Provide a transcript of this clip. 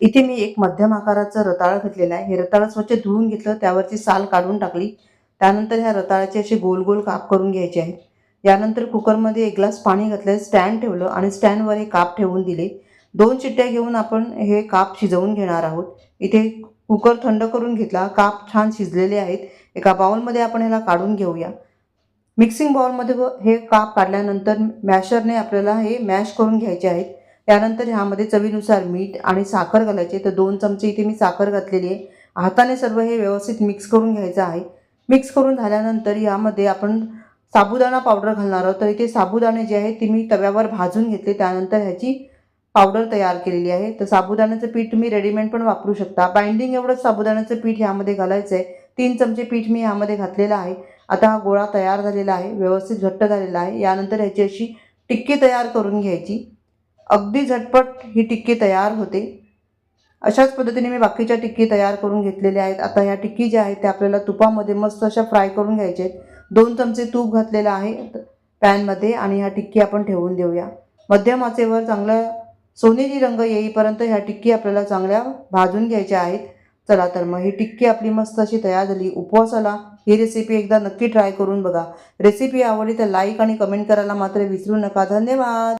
इथे मी एक मध्यम आकाराचं रताळ घेतलेलं आहे. हे रताळ स्वच्छ धुवून घेतलं त्यावरची साल काढून टाकली. त्यानंतर ह्या रताळाचे असे गोल गोल काप करून घ्यायचे आहेत यानंतर कुकरमध्ये एक ग्लास पाणी घातलं स्टँड ठेवलं आणि स्टँडवर हे काप ठेवून दिले. दोन चिट्ट्या घेऊन आपण हे काप शिजवून घेणार आहोत. इथे कुकर थंड करून घेतला काप छान शिजलेले आहेत. एका बाउलमध्ये आपण ह्याला काढून घेऊया. मिक्सिंग बाउलमध्ये व हे काप काढल्यानंतर मॅशरने आपल्याला हे मॅश करून घ्यायचे आहेत. त्यानंतर ह्यामध्ये चवीनुसार मीठ आणि साखर घालायची तर दोन चमचे इथे मी साखर घातलेली आहे. हाताने सर्व हे व्यवस्थित मिक्स करून घ्यायचं आहे. मिक्स करून झाल्यानंतर यामध्ये आपण साबुदाणा पावडर घालणार आहोत. तर इथे साबुदाणे जे आहे ते मी तव्यावर भाजून घेतले. त्यानंतर ह्याची पावडर तयार केलेली आहे. तर साबुदाण्याचं पीठ तुम्ही रेडीमेड पण वापरू शकता. बाइंडिंग एवढंच साबुदाण्याचं पीठ ह्यामध्ये घालायचं आहे तीन चमचे पीठ मी ह्यामध्ये घातलेलं आहे. आता हा गोळा तयार झालेला आहे. व्यवस्थित घट्ट झालेला आहे. यानंतर ह्याची अशी टिक्की तयार करून घ्यायची. अगदी झटपट ही टिक्की तयार होते. अशाच पद्धतीने मी बाकीच्या टिक्की तयार करून घेतलेल्या आहेत. आता ह्या टिक्की ज्या आहेत त्या आपल्याला तुपामध्ये मस्त अशा फ्राय करून घ्यायच्या आहेत. दोन चमचे तूप घातलेलं आहे पॅनमध्ये आणि ह्या टिक्की आपण ठेवून देऊया. मध्यम आचेवर चांगलं सोनेरी रंग येईपर्यंत ह्या टिक्की आपल्याला चांगल्या भाजून घ्यायच्या आहेत. चला तर मग ही टिक्की आपली मस्त अशी तयार झाली. उपवासाला ही रेसिपी एकदा नक्की ट्राय करून बघा. रेसिपी आवडली तर लाईक आणि कमेंट करायला मात्र विसरू नका. धन्यवाद!